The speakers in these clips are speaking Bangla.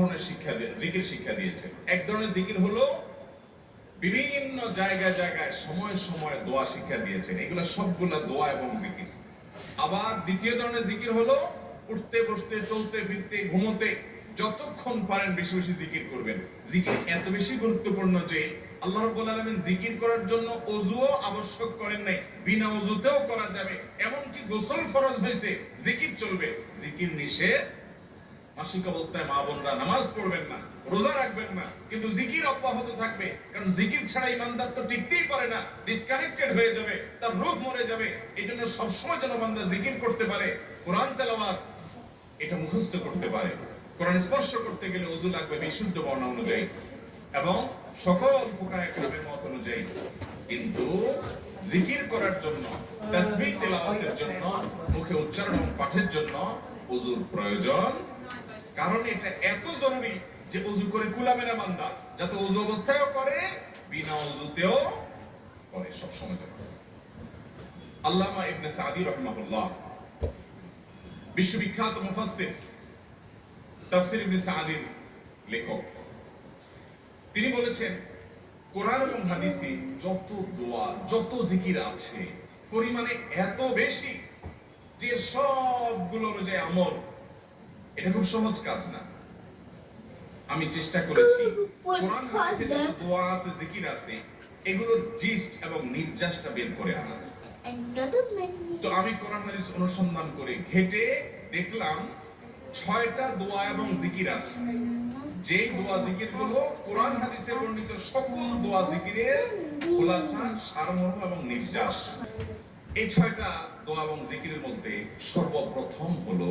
ধরনের শিক্ষা জিকির শিক্ষা দিয়েছেন। এক ধরনের জিকির হলো বিভিন্ন জায়গায় জায়গায় সময় সময় দোয়া শিক্ষা দিয়েছেন। এগুলো দোয়া এবং জিকির। আবার দ্বিতীয় ধরনের জিকির হলো উঠতে, বসতে, চলতে, ফিরতে, ঘুমোতে, যতক্ষণ পারেন বেশি বেশি জিকির করবেন। জিকির এত বেশি গুরুত্বপূর্ণ যে আল্লাহ রাব্বুল আলামিন জিকির করার জন্য অজুও আবশ্যক করেন নাই। বিনা অজুতেও করা যাবে। এমনকি গোসল ফরজ হয়েছে, জিকির চলবে। জিকির নিষেধ মাসিক অবস্থায় মা বোনরা নামাজ পড়বেন না, রোজা রাখবেন না, কিন্তু জিকির অব্যাহত থাকবে। কারণ জিকির ছাড়া ইমানদার তো টিকতেই পারে না ডিসকানেক্টেড হয়ে যাবে, তার রোগ মরে যাবে। এই জন্য সবসময় যেন বান্দা জিকির করতে পারে, কোরআন তেলাওয়াত এটা মুখস্থ করতে পারে। কোরআন স্পর্শ করতে গেলে অজু লাগবে বিশুদ্ধ বর্ণ অনুযায়ী। এবং সকল ফুকায় একরামের মত অনুযায়ী। কিন্তু জিকির করার জন্য, তাসবিহ তেলাওয়াতের জন্য, মুখে উচ্চারণ পাঠের জন্য অজুর প্রয়োজন কারণ এটা এত জরুরি যে অজু করে কুলামেরা বান্দা, যাতে অজু অবস্থায়ও করে, বিনা অজুতেও করে সব সময় করে। আল্লামা ইবনে সাদি রহমাহুল্লাহ, বিশ্ববিখ্যাত মুফাসসির, তাফসির ইবনে সাদির লেখক। তিনি বলেছেন, কোরআন এবং হাদিসে যত দোয়া, যত জিকির আছে, পরিমাণে এত বেশি যে সবগুলো অনুযায়ী আমল এটা খুব সহজ কাজ না। আমি চেষ্টা করেছি। কোরআন হাদিসে যত দোয়া আছে জিকির আছে এগুলোর জিস্ট এবং নির্যাসটা বের করে আনা। তো আমি কোরআন হাদিস অনুসন্ধান করে ঘেটে দেখলাম ছয়টা দোয়া এবং জিকির আছে। যে দোয়া জিকিরগুলো কোরআন হাদিসে বর্ণিত সকল দোয়া জিকিরের খোলাসা সারমর্ম এবং নির্যাস। এই ছয়টা দোয়া এবং জিকিরের মধ্যে সর্বপ্রথম হলো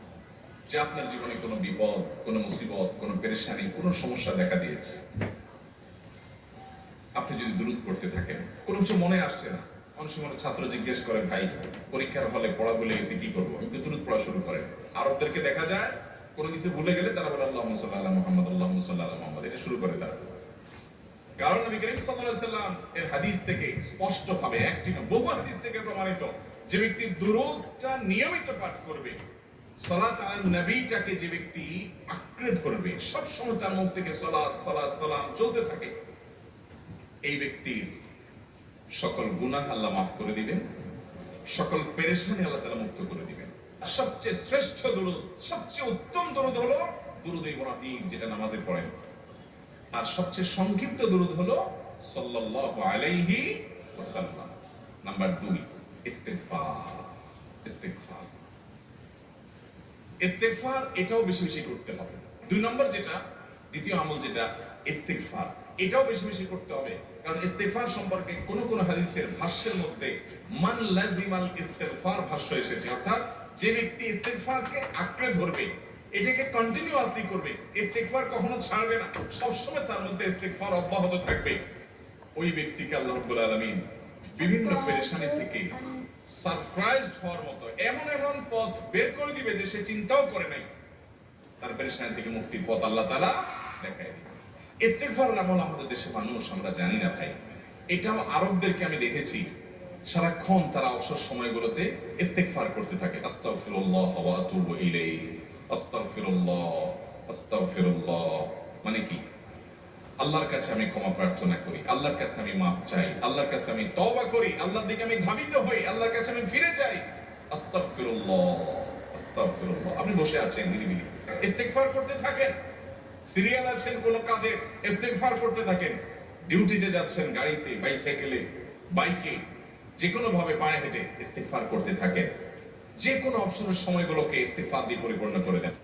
যে আপনার জীবনে কোনো বিপদ, কোনো মুসিবত, কোনো পেরেশানি, কোনো সমস্যা দেখা দিয়েছে? আপনি যদি দূরত পড়তে থাকেন, কোনো কিছু মনে আসছে না। অনেক সময় ছাত্র জিজ্ঞেস করে, ভাই, পরীক্ষার হলে পড়া ভুলে গেছি, কি করব? আমি দূরত পড়া শুরু করেন। আরবদেরকে দেখা যায়, কোনো কিছু ভুলে গেলে তারা বলে আল্লাহ সাল্লাহ মোহাম্মদ আল্লাহ সাল্লাহ মোহাম্মদ। এটা শুরু করে তারা। কারণ নবী করিম সাল্লাম এর হাদিস থেকে স্পষ্ট ভাবে একটি বহু হাদিস থেকে প্রমাণিত। যে ব্যক্তি দুরূদটা নিয়মিত পাঠ করবে সালাত আলা নবীটাকে যে ব্যক্তি আঁকড়ে ধরবে সব সময় তার মুখ থেকে সালাম চলতে থাকে। এই ব্যক্তির সকল গুনাহ আল্লাহ মাফ করে দিবেন, সকল পেরেশানি আল্লাহ তাআলা মুক্ত করে দিবেন। সবচেয়ে শ্রেষ্ঠ সবচেয়ে উত্তম দুরূদ হলো দুরূদ ইব্রাহিম, যেটা নামাজে পড়েন। আর সবচেয়ে সংক্ষিপ্ত দুরূদ হলো সাল্লাল্লাহু আলাইহি ওয়াসাল্লাম। নাম্বার 2 ইস্তিগফার ইস্তিগফার। ইস্তিগফার এটাও বেশি বেশি করতে হবে। দুই নম্বর যেটা, দ্বিতীয় আমল যেটা, ইস্তিগফার। এটাও বেশি বেশি করতে হবে। কারণ ইস্তিগফার সম্পর্কে কোন কোন হাদিসের ভাষ্যের মধ্যে মান লাজিমাল ইস্তিগফার ভাষ্য এসেছে। অর্থাৎ যে ব্যক্তি ইস্তিগফারকে আঁকড়ে ধরবে, এটাকে কন্টিনিউয়াসলি করবে ইস্তেকফার কখনো ছাড়বে না। সবসময় তার মধ্যে ইস্তিগফার অব্যাহত থাকবে। ওই ব্যক্তিকে আল্লাহ রাব্বুল আলামিন বিভিন্ন পেরেশানি থেকে সারপ্রাইজড হওয়ার মতো এমন এমন পথ বের করে দিবে যে সে চিন্তাও করে নাই। তার পেরেশানি থেকে মুক্তির পথ আল্লাহ তালা দেখায় দিবে। ইস্তিগফার আমল আমাদের দেশে মানুষ, আমরা জানি না ভাই, এটাও আরবদেরকে আমি দেখেছি, সারাক্ষণ তারা অবসর সময়গুলোতে ইস্তেগফার করতে থাকে। আস্তাগফিরুল্লাহ ওয়া আতুবু ইলাইহি, আস্তাগফিরুল্লাহ আস্তাগফিরুল্লাহ মানে কি? আল্লাহর কাছে আমি ক্ষমা প্রার্থনা করি, আল্লাহর কাছে আমি মাপ চাই, আল্লাহর কাছে আমি তওবা করি, আল্লাহর দিকে আমি ধাবিত হই, আল্লাহর কাছে আমি ফিরে যাই। আস্তাগফিরুল্লাহ আপনি বসে আছেন নিরিবিলি। ইস্তেগফার করতে থাকেন, সিরিয়াল আছেন কোন কাজে, ইস্তেগফার করতে থাকেন। ডিউটিতে যাচ্ছেন গাড়িতে, বাইসাইকেলে, বাইকে যে কোনো ভাবে পায়ে হেঁটে ইস্তেগফার করতে থাকেন। যে কোনো অপশনের সময়গুলোকে ইস্তেগফার দিয়ে পরিপূর্ণ করে দেন।